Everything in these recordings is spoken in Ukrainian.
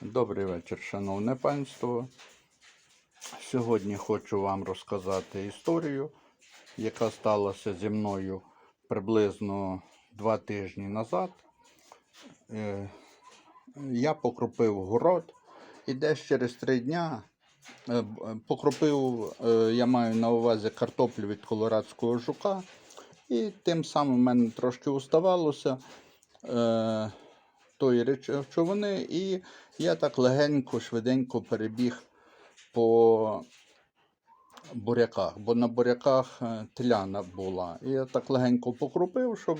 Добрий вечір, шановне панство. Сьогодні хочу вам розказати історію, яка сталася зі мною приблизно два тижні назад. Е, Я покропив город і десь через три дня е, покропив, е, я маю на увазі картоплю від колорадського жука. І тим самим в мене трошки уставалося тої речовини, і я так легенько, швиденько перебіг по буряках, бо на буряках е, тляна була. І я так легенько покрупив, щоб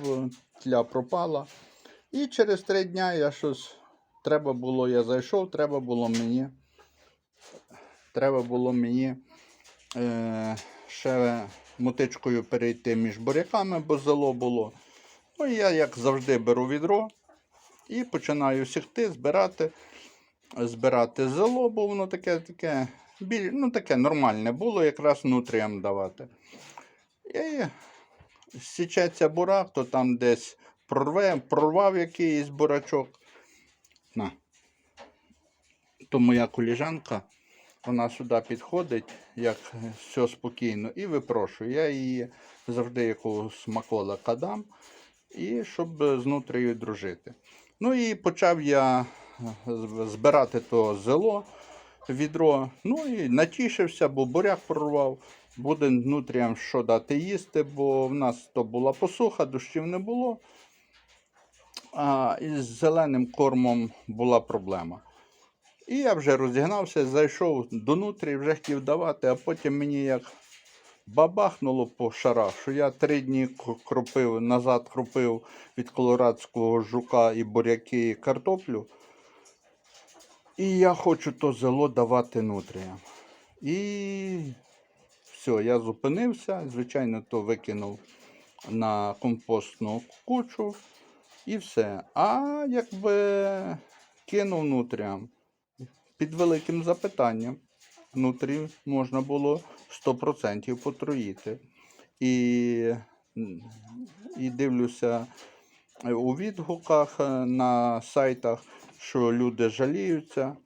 тля пропала. І через три дня я щось треба було, я зайшов, треба було мені. Треба було мені е, ще мотичкою перейти між буряками, бо зело було. Ну, і я, як завжди, беру відро і починаю сігти, збирати, збирати зело, бо воно таке, таке, біль, ну, таке нормальне було, якраз нутріям давати. І січеться бурак, то там десь прорве, прорвав якийсь бурачок. На. То моя коліжанка, вона сюди підходить, як все спокійно, і випрошую. Я її завжди якогось смаколика дам, і щоб з нутрією дружити. Ну і почав я збирати то зело, відро. Ну і натішився, бо буряк прорвав. Буде нутріям що дати їсти, бо в нас то була посуха, дощів не було. А із зеленим кормом була проблема. І я вже розігнався, зайшов до нутрі, вже хотів давати, а потім мені як бабахнуло по шарах, що я три дні кропив, назад кропив від колорадського жука і буряки і картоплю. І я хочу то зело давати нутріям. І все, я зупинився, звичайно, то викинув на компостну кучу і все. А якби кинув нутріям під великим запитанням. Внутрі можна було 100% потруїти. І, і дивлюся у відгуках е, на сайтах, що люди жаліються,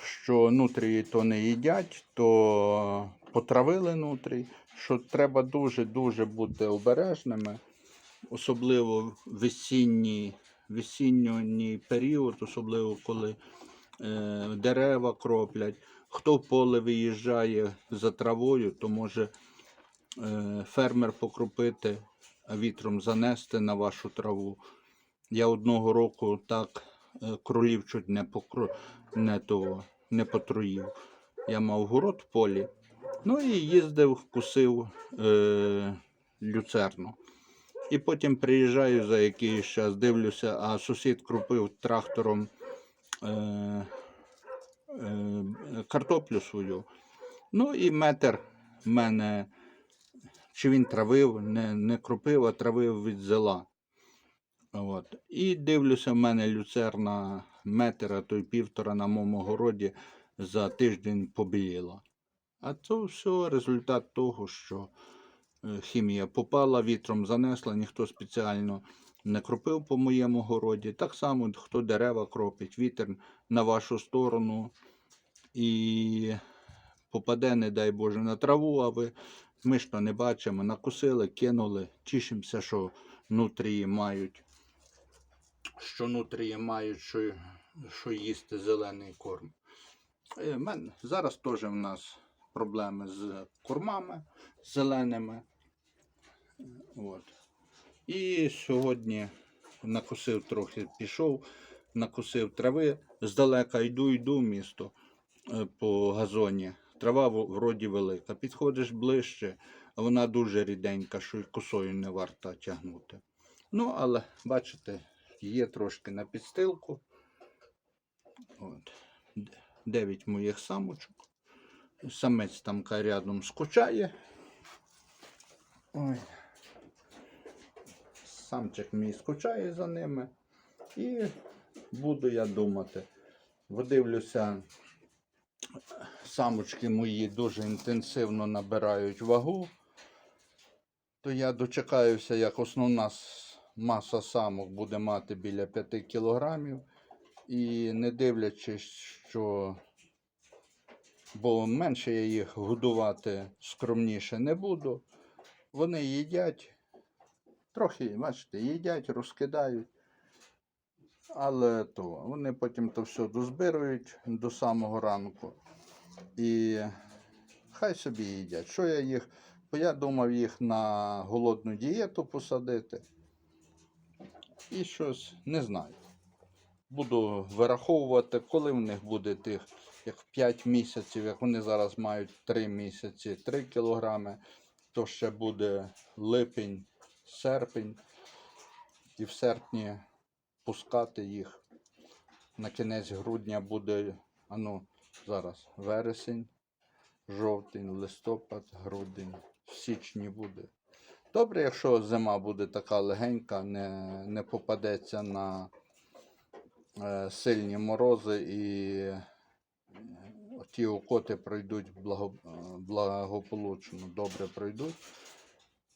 що нутрії то не їдять, то потравили нутрій, що треба дуже-дуже бути обережними, особливо в весінній, період, особливо коли е, дерева кроплять. Хто в поле виїжджає за травою, то може е, фермер покропити, а вітром занести на вашу траву. Я одного року так кролів чуть не, покро... не, того, не потруїв. Я мав город в полі. Ну і їздив, кусив е, люцерну. І потім приїжджаю за якийсь час, дивлюся, а сусід крупив трактором е, е, картоплю свою. Ну і метр мене, чи він травив, не, не кропив, а травив від зела. От. І дивлюся, в мене люцерна метр, а то й півтора на моєму городі за тиждень побіліла. А це все результат того, що е, хімія попала, вітром занесла, ніхто спеціально не кропив по моєму городі. Так само, хто дерева кропить, вітер на вашу сторону і попаде, не дай Боже, на траву, а ви ми ж то не бачимо, накусили, кинули, тішимося, що нутрії мають, що нутрії мають, що, що їсти зелений корм. Е, мен- Зараз теж в нас проблеми з кормами зеленими. От. І сьогодні накосив трохи, пішов, накосив трави. Здалека йду, йду в місто е, по газоні. Трава вроді велика. Підходиш ближче, а вона дуже ріденька, що й косою не варта тягнути. Ну, але бачите, є трошки на підстилку. От. Д- Дев'ять моїх самочок. Самець там рядом скучає. Ой. Самчик мій скучає за ними. І буду я думати. Подивлюся, самочки мої дуже інтенсивно набирають вагу. То я дочекаюся, як основна маса самок буде мати біля 5 кілограмів. І не дивлячись, що бо менше я їх годувати скромніше не буду. Вони їдять, трохи, бачите, їдять, розкидають. Але то вони потім то все дозбирують до самого ранку. І хай собі їдять. Що я їх, бо я думав їх на голодну дієту посадити. І щось не знаю. Буду вираховувати, коли в них буде тих, як 5 місяців, як вони зараз мають 3 місяці, 3 кілограми, то ще буде липень, серпень. І в серпні пускати їх. На кінець грудня буде, а ну, зараз вересень, жовтень, листопад, грудень, в січні буде. Добре, якщо зима буде така легенька, не, не попадеться на е, сильні морози і е, ті окоти пройдуть благо, благополучно, добре пройдуть.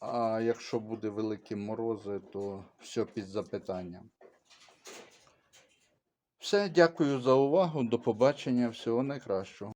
А якщо буде великі морози, то все під запитанням. Все, дякую за увагу. До побачення. Всього найкращого.